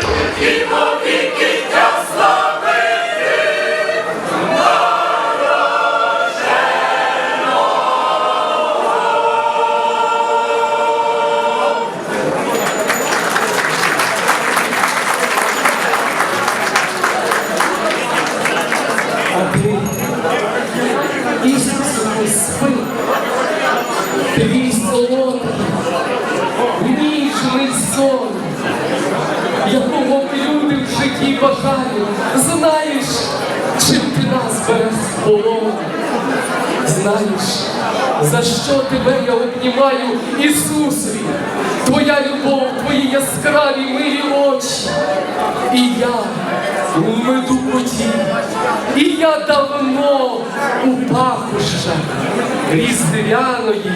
żyły w житті бажають. Знаєш, чим ти нас береш в? Знаєш, за що тебе я обнімаю, Ісусе, Твоя любов, твої яскраві милі очі. І я у меду поті, і я давно у пахощах різдвяної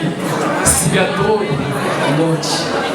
святої ночі.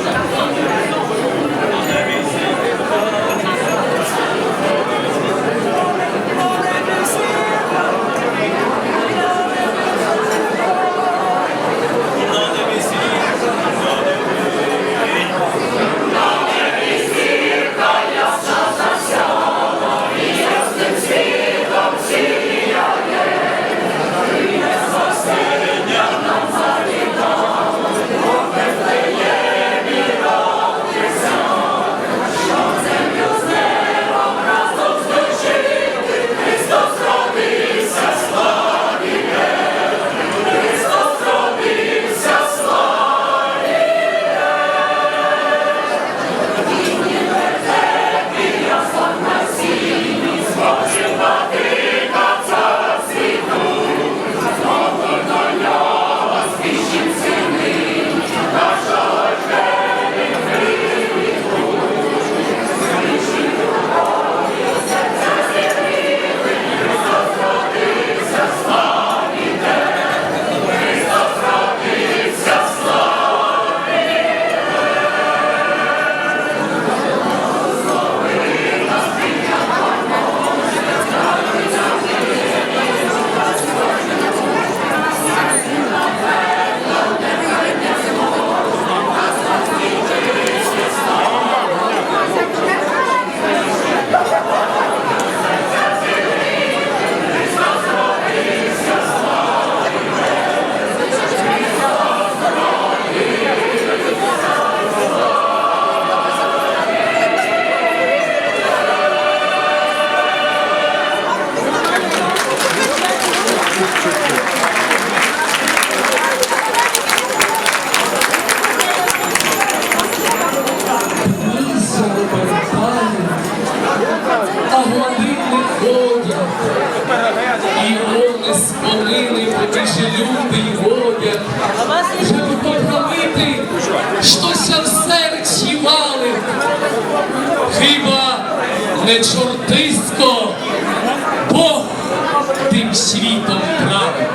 Потіше люди водять. Щоб поправити, щося в серці валить. Хіба не чортисько, Бог тим світом править.